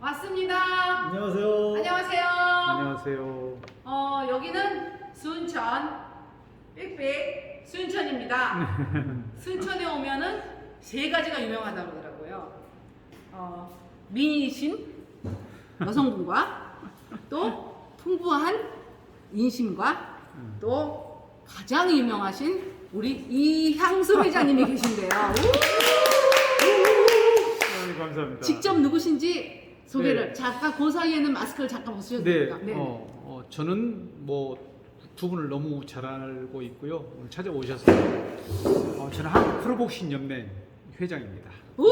왔습니다. 안녕하세요. 안녕하세요. 안녕하세요. 어, 여기는 순천 빽빽 순천입니다. 순천에 오면은 세 가지가 유명하다고 그러더라고요. 어, 미인이신 여성분과 또 풍부한 인심과 또 가장 유명하신 우리 이향수 회장님이 계신데요. 아, 감사합니다. 직접 누구신지 소개를 네. 잠깐 그 사이에는 마스크를 잠깐 벗으셔도 네. 네. 어, 어, 저는 뭐 두 분을 너무 잘 알고 있고요. 오늘 찾아오셔서 어, 저는 한국 프로복싱 연맹 회장입니다. 오!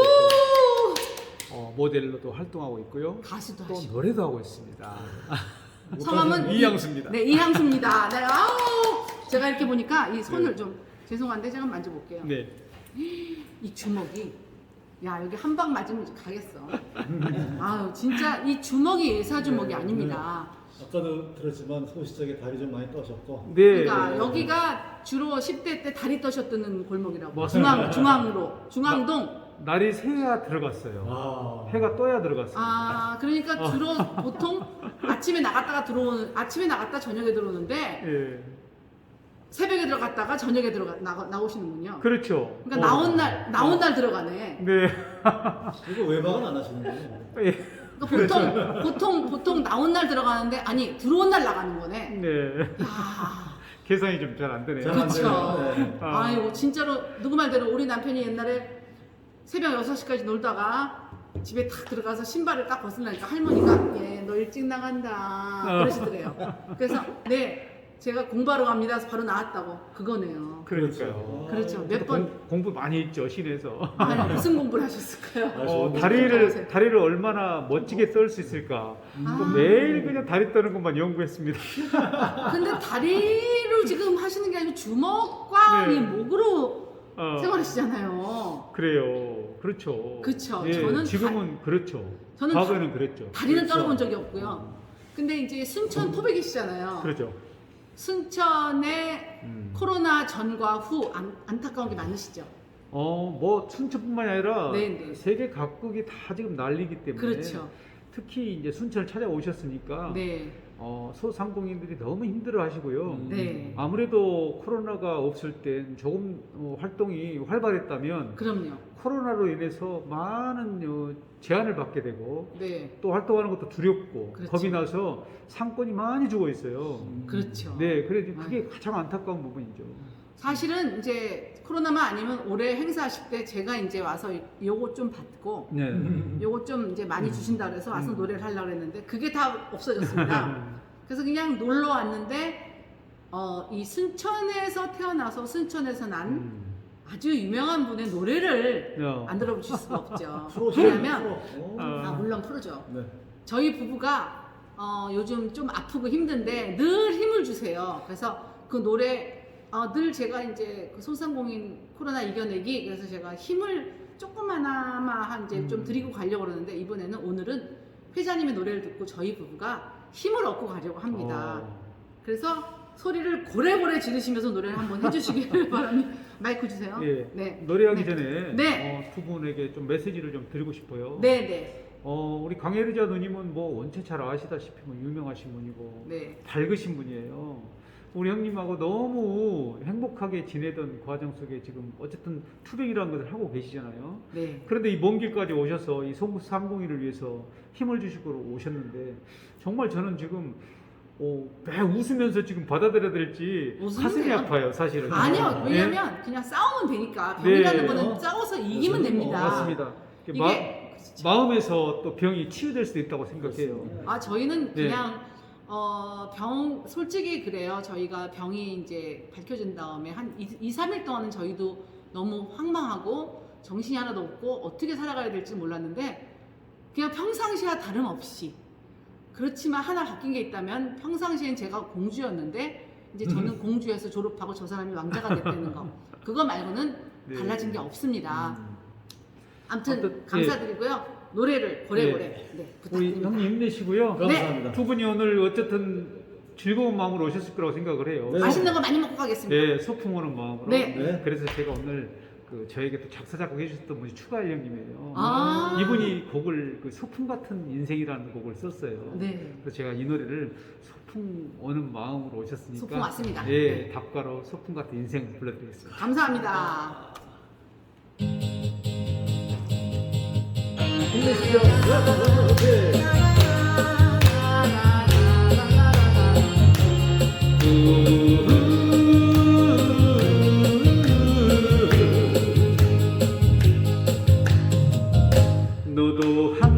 어, 모델로도 활동하고 있고요. 가수도 또 하시고 노래도 하고 있습니다. 성함은 이양수입니다. 네 이향수입니다. 네, 아우 제가 이렇게 보니까 이 손을 좀 죄송한데 제가 만져볼게요. 네. 이 주먹이 야 여기 한 방 맞으면 가겠어. 아유 진짜 이 주먹이 예사 주먹이 네, 아닙니다. 아까도 들었지만 소시적에 다리 좀 많이 떠셨고 네. 그러니까 여기가 주로 10대 때 다리 떠셨던 골목이라고. 중앙 중앙으로 중앙동 날이 새야 들어갔어요. 아, 해가 떠야 들어갔어요. 아 그러니까 주로 보통 아침에 나갔다가 들어오는 아침에 나갔다 저녁에 들어오는데 예. 새벽에 들어갔다가 저녁에 들어가 나, 나오시는군요. 그렇죠. 그러니까 어. 나온 날 나온 날 들어가네. 네. 이거 외박은 안 하시는 거예요? 예. 그러니까 보통 보통 보통 나온 날 들어가는데 아니 들어온 날 나가는 거네. 네. 야, 계산이 좀 잘 안 되네요. 잘안 그쵸. 되네요. 네. 아. 아이고 진짜로 누구 말대로 우리 남편이 옛날에 새벽 6시까지 놀다가 집에 탁 들어가서 신발을 딱 벗으려니까 할머니가 예, 너 일찍 나간다 그러시더래요. 그래서 네 제가 공부하러 갑니다. 해서 바로 나왔다고 그거네요. 그러니까요. 그렇죠. 몇 저도 번- 공, 공부 많이 했죠 시내에서. 아니 무슨 공부를 하셨을까요? 아, 어, 다리를 다리를 얼마나 멋지게 썰 수 있을까. 아. 그 매일 그냥 다리 떠는 것만 연구했습니다. 근데 다리로 지금 하시는 게 아니고 주먹과 네. 이 목으로 어, 생활하시잖아요. 그래요. 그렇죠. 그쵸. 예, 저는 지금은 그렇죠. 저는 과거에는 그랬죠. 다리는 그렇죠. 떨어본 적이 없고요. 근데 이제 순천 토백이시잖아요. 그렇죠. 순천의 음. 코로나 전과 후 안, 안타까운 게 많으시죠? 어, 뭐 순천뿐만이 아니라 네, 네. 세계 각국이 다 지금 난리기 때문에 그렇죠. 특히 이제 순천을 찾아오셨으니까 네. 어, 소상공인들이 너무 힘들어 하시고요. 음. 네. 아무래도 코로나가 없을 땐 조금 어, 활동이 활발했다면 그럼요. 코로나로 인해서 많은 어, 제한을 받게 되고 네. 또 활동하는 것도 두렵고 그렇죠. 겁이 나서 상권이 많이 죽어 있어요. 음. 그렇죠. 네, 그래 그게 가장 안타까운 부분이죠. 사실은 이제 코로나만 아니면 올해 행사하실 때 제가 이제 와서 요거 좀 받고 네. 요거 좀 이제 많이 주신다 그래서 와서 음. 노래를 하려고 했는데 그게 다 없어졌습니다. 그래서 그냥 놀러 왔는데 어, 이 순천에서 태어나서 순천에서 난 음. 아주 유명한 분의 노래를 어. 안 들어보실 수가 없죠. 오. 아. 아, 물론 프로죠. 네. 저희 부부가 어, 요즘 좀 아프고 힘든데 늘 힘을 주세요. 그래서 그 노래 어, 늘 제가 이제 그 소상공인 코로나 이겨내기 그래서 제가 힘을 조금하나마 한 이제 좀 음. 드리고 가려고 그러는데 이번에는 오늘은 회장님의 노래를 듣고 저희 부부가 힘을 얻고 가려고 합니다. 어. 그래서 소리를 고래고래 지르시면서 노래를 한번 해주시길 바랍니다. 마이크 주세요. 예. 네. 노래하기 네. 전에 네. 어, 두 분에게 좀 메시지를 좀 드리고 싶어요. 네, 네, 어, 우리 강혜리자 누님은 뭐 원체 잘 아시다시피 뭐 유명하신 분이고 네. 밝으신 분이에요. 우리 형님하고 너무 행복하게 지내던 과정 속에 지금 어쨌든 투병이라는 것을 하고 계시잖아요. 네. 그런데 이 먼 길까지 오셔서 이 송구 상공인을 위해서 힘을 주시고 오셨는데 정말 저는 지금 어, 매 웃으면서 지금 받아들여야 될지 가슴이. 아파요, 사실은. 아니요, 예? 왜냐면 그냥 싸우면 되니까 병이라는 네. 거는 싸워서 이기면 네. 됩니다. 맞습니다. 이게 마, 마음에서 또 병이 치유될 수도 있다고 생각해요. 아 저희는 네. 그냥 어, 병 솔직히 그래요. 저희가 병이 이제 밝혀진 다음에 한 2, 3일 동안은 저희도 너무 황망하고 정신이 하나도 없고 어떻게 살아가야 될지 몰랐는데 그냥 평상시와 다름없이 그렇지만 하나 바뀐 게 있다면 평상시엔 제가 공주였는데 이제 저는 공주에서 졸업하고 저 사람이 왕자가 됐다는 거 그거 말고는 네. 달라진 게 없습니다. 음. 아무튼 아무튼, 감사드리고요. 노래를 고래고래 네, 우리 부탁드립니다. 형님 힘내시고요. 감사합니다. 두 분이 오늘 어쨌든 즐거운 마음으로 오셨을 거라고 생각을 해요. 네. 맛있는 거 많이 먹고 가겠습니다. 네, 소풍 오는 마음으로. 네. 네. 그래서 제가 오늘 그 저에게 또 작사 작곡 해 주셨던 분이 추가열 형님이에요. 아. 이분이 곡을 그 소풍 같은 인생이라는 곡을 썼어요. 네. 그래서 제가 이 노래를 소풍 오는 마음으로 오셨으니까 소풍 왔습니다. 예, 네. 답가로 소풍 같은 인생 불러드리겠습니다. 감사합니다. 너도 한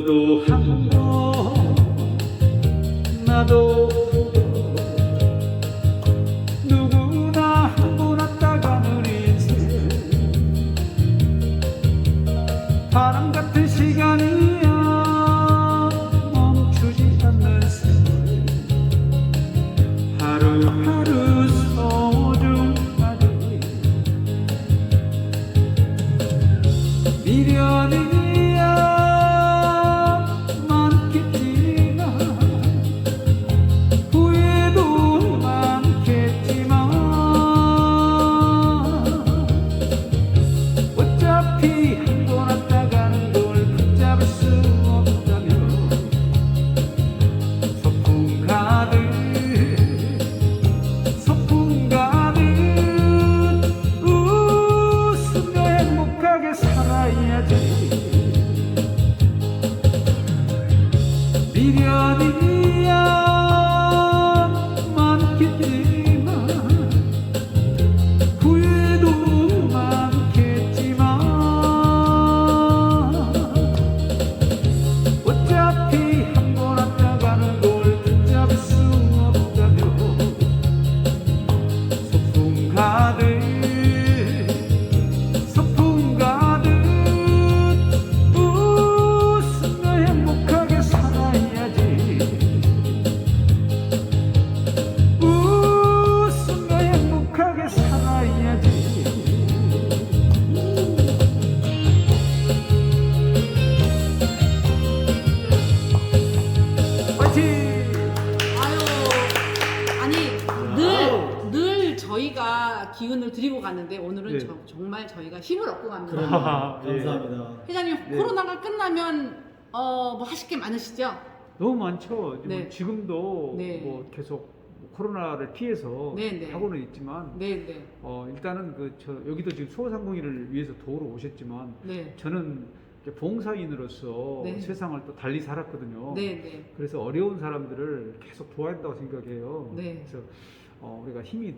너도 한 아유, 아니 늘 늘 저희가 기운을 드리고 가는데 오늘은 네. 저- 정말 저희가 힘을 얻고 갑니다. 그럼요. 아, 예. 감사합니다. 회장님 네. 코로나가 끝나면 어 뭐 하실 게 많으시죠? 너무 많죠. 지금 네. 지금도 네. 뭐 계속 코로나를 피해서 네, 네. 하고는 있지만 네, 네, 어, 일단은 그 저 여기도 지금 소상공인을 위해서 도우러 오셨지만 네, 저는 봉사인으로서 네. 세상을 또 달리 살았거든요. 네, 네, 그래서 어려운 사람들을 계속 도와야 한다고 생각해요. 네. 그래서 어, 우리가 힘이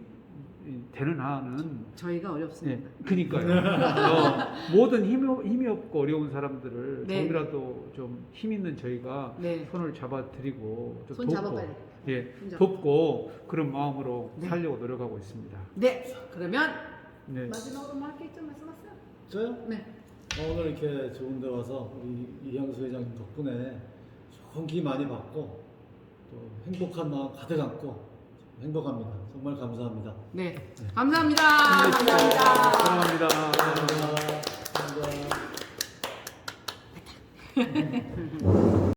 되는 한은 저희가 네, 어렵습니다. 그니까요. 어, 모든 힘이, 힘이 없고 어려운 사람들을 네. 조금이라도 좀 힘 있는 저희가 네, 손을 잡아드리고 좀 손 돕고, 잡아봐요. 예, 손 잡아. 돕고 그런 마음으로 네. 살려고 노력하고 있습니다. 네, 그러면 네. 마지막으로 뭐 할게 있죠 말씀하세요. 저요? 네, 어, 오늘 이렇게 좋은 데 와서 우리 이형수 회장님 덕분에 좋은 기 많이 받고 또 행복한 마음 가득 안고 행복합니다. 정말 감사합니다. 네, 감사합니다. 감사합니다. 사랑합니다. 감사합니다. 감사합니다.